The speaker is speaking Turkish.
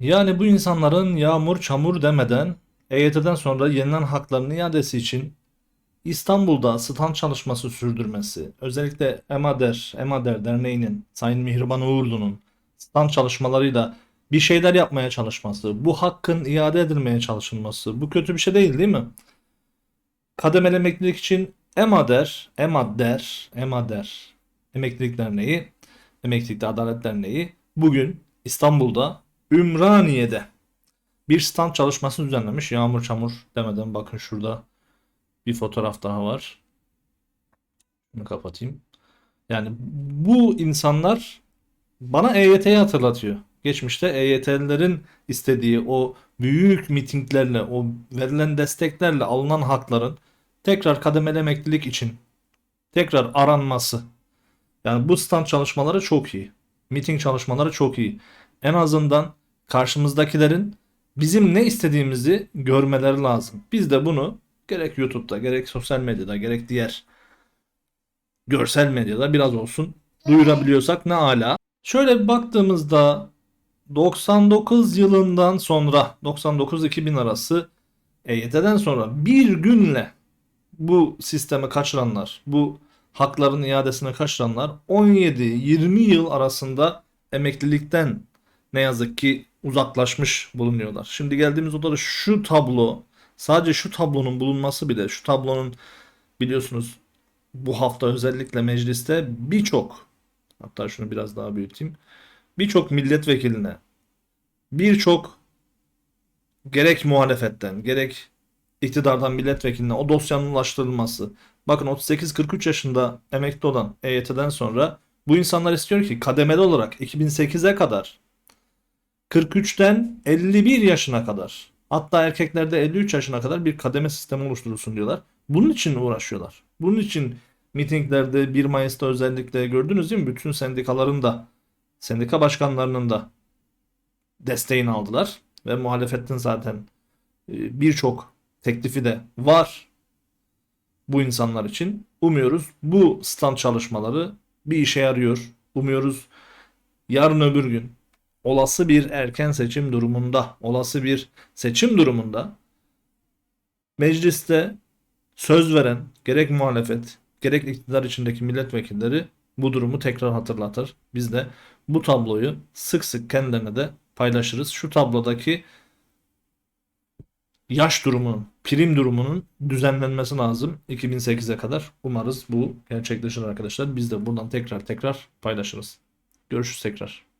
Yani bu insanların yağmur çamur demeden EYT'den sonra yenilen haklarının iadesi için İstanbul'da stand çalışması sürdürmesi, özellikle EMADER, EMADER Derneği'nin, Sayın Mihriban Uğurlu'nun stand çalışmalarıyla bir şeyler yapmaya çalışması, bu hakkın iade edilmeye çalışılması, bu kötü bir şey değil değil mi? Kademeli emeklilik için EMADER, EMADER, EMADER, Emeklilik Derneği, Emeklilikte Adalet Derneği bugün İstanbul'da Ümraniye'de bir stand çalışması düzenlemiş. Yağmur çamur demeden bakın şurada bir fotoğraf daha var. Bunu kapatayım. Yani bu insanlar bana EYT'yi hatırlatıyor. Geçmişte EYT'lilerin istediği o büyük mitinglerle, o verilen desteklerle alınan hakların tekrar kademeli emeklilik için tekrar aranması. Yani bu stand çalışmaları çok iyi. Miting çalışmaları çok iyi. En azından karşımızdakilerin bizim ne istediğimizi görmeleri lazım. Biz de bunu gerek YouTube'da, gerek sosyal medyada, gerek diğer görsel medyada biraz olsun duyurabiliyorsak ne ala. Şöyle bir baktığımızda 99 yılından sonra 99-2000 arası EYT'den sonra bir günle bu sistemi kaçıranlar, bu hakların iadesine kaçıranlar 17-20 yıl arasında emeklilikten ne yazık ki uzaklaşmış bulunuyorlar. Şimdi geldiğimiz odada şu tablo, sadece şu tablonun bulunması bile, şu tablonun biliyorsunuz bu hafta özellikle mecliste birçok, hatta şunu biraz daha büyüteyim, birçok milletvekiline, birçok gerek muhalefetten, gerek iktidardan milletvekiline o dosyanın ulaştırılması. Bakın 38-43 yaşında emekli olan EYT'den sonra bu insanlar istiyor ki kademeli olarak 2008'e kadar 43'ten 51 yaşına kadar hatta erkeklerde 53 yaşına kadar bir kademe sistemi oluşturulsun diyorlar. Bunun için uğraşıyorlar. Bunun için mitinglerde 1 Mayıs'ta özellikle gördünüz değil mi? Bütün sendikaların da sendika başkanlarının da desteğini aldılar ve muhalefetin zaten e, birçok teklifi de var bu insanlar için. Umuyoruz bu stand çalışmaları bir işe yarıyor. Umuyoruz yarın öbür gün olası bir erken seçim durumunda, olası bir seçim durumunda mecliste söz veren gerek muhalefet, gerek iktidar içindeki milletvekilleri bu durumu tekrar hatırlatır. Biz de bu tabloyu sık sık kendilerine de paylaşırız. Şu tablodaki yaş durumunun, prim durumunun düzenlenmesi lazım 2008'e kadar. Umarız bu gerçekleşir arkadaşlar. Biz de buradan tekrar tekrar paylaşırız. Görüşürüz tekrar.